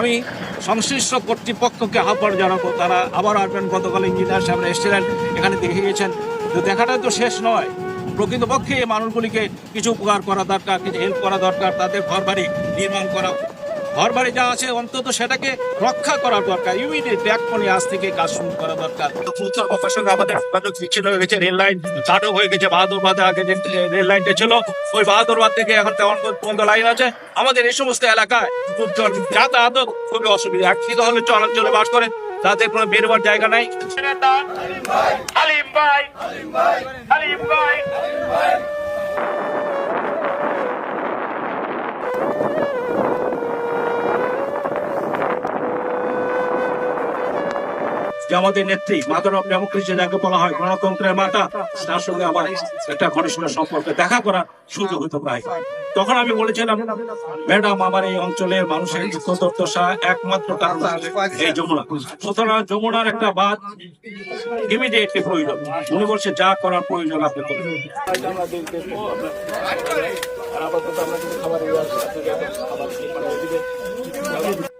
আমি সংশ্লিষ্ট কর্তৃপক্ষকে আহ্বান জানাব। তারা আবার আসবেন, গতকাল ইঞ্জিনিয়ার সাহেব এসেছিলেন, এখানে দেখে গিয়েছেন তো দেখাটা তো শেষ নয়। প্রকৃতপক্ষে এই মানুষগুলিকে কিছু উপকার করা দরকার, কিছু হেল্প করা দরকার, তাদের ঘর বাড়ি নির্মাণ করা ঘর বাড়ি যা আছে অন্তত সেটাকে রক্ষা করা দরকার। ইমিডিয়েট ব্যাকপনে আজ থেকে কাজ শুরু করা দরকার। উত্তর পক্ষের আমাদের যোগাযোগ বিচ্ছিন্ন হয়ে গেছে রেল লাইন চালু হয়ে গেছে বাহাদুরবাদে আগে যে রেল লাইনটা ছিল ওই বাহাদুরবাদ থেকে এখন তেমন পর্যন্ত লাইন আছে। আমাদের এই সমস্ত এলাকায় খুব যাতায়াত খুবই অসুবিধা। একটি হলে চলাচলে বাস করে তাদের কোনো বেরোবার জায়গা নাই। হালিম ভাই হালিম ভাই। যে আমাদের নেত্রী মাদার অফ ডেমোক্রেসি যাকে বলা হয় গণতন্ত্রের মাতা, তার সঙ্গে আমার একটা ঘনিষ্ঠ সম্পর্কে দেখা করার সুযোগ হতে পায় তখন আমি বলেছিলাম, ম্যাডাম, আমার এই অঞ্চলের মানুষের দুঃখ একমাত্র কারণ এই যমুনা। সুতরাং যমুনার একটা বাদ ইমিডিয়েটলি প্রয়োজন। উনি বলছে, যা করার প্রয়োজন আপনি করুন। আপাতত আপনাকে খাবার